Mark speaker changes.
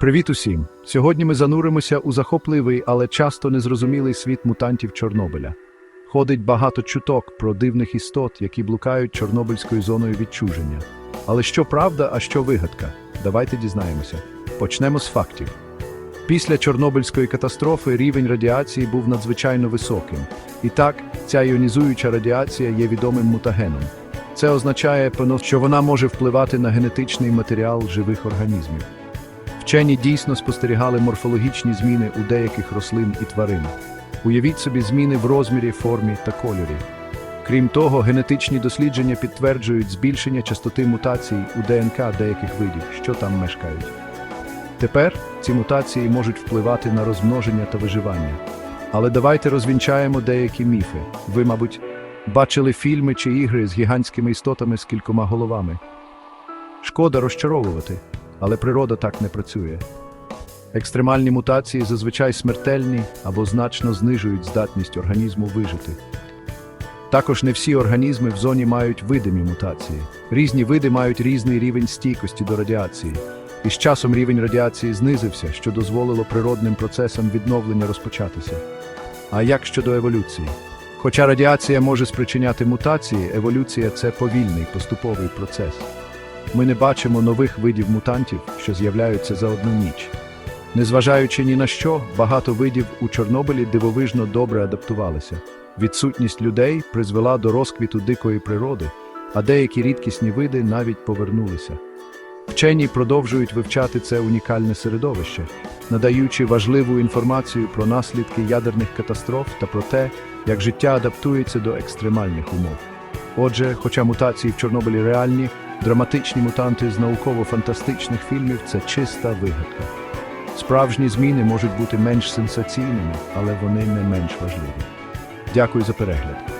Speaker 1: Привіт усім! Сьогодні ми зануримося у захопливий, але часто незрозумілий світ мутантів Чорнобиля. Ходить багато чуток про дивних істот, які блукають Чорнобильською зоною відчуження. Але що правда, а що вигадка? Давайте дізнаємося. Почнемо з фактів. Після Чорнобильської катастрофи рівень радіації був надзвичайно високим. І так, ця іонізуюча радіація є відомим мутагеном. Це означає, що вона може впливати на генетичний матеріал живих організмів. Вчені дійсно спостерігали морфологічні зміни у деяких рослин і тварин. Уявіть собі зміни в розмірі, формі та кольорі. Крім того, генетичні дослідження підтверджують збільшення частоти мутацій у ДНК деяких видів, що там мешкають. Тепер ці мутації можуть впливати на розмноження та виживання. Але давайте розвінчаємо деякі міфи. Ви, мабуть, бачили фільми чи ігри з гігантськими істотами з кількома головами. Шкода розчаровувати, але природа так не працює. Екстремальні мутації зазвичай смертельні або значно знижують здатність організму вижити. Також не всі організми в зоні мають видимі мутації. Різні види мають різний рівень стійкості до радіації. І з часом рівень радіації знизився, що дозволило природним процесам відновлення розпочатися. А як щодо еволюції? Хоча радіація може спричиняти мутації, еволюція це повільний поступовий процес. Ми не бачимо нових видів мутантів, що з'являються за одну ніч. Незважаючи ні на що, багато видів у Чорнобилі дивовижно добре адаптувалися. Відсутність людей призвела до розквіту дикої природи, а деякі рідкісні види навіть повернулися. Вчені продовжують вивчати це унікальне середовище, надаючи важливу інформацію про наслідки ядерних катастроф та про те, як життя адаптується до екстремальних умов. Отже, хоча мутації в Чорнобилі реальні, драматичні мутанти з науково-фантастичних фільмів це чиста вигадка. Справжні зміни можуть бути менш сенсаційними, але вони не менш важливі. Дякую за перегляд.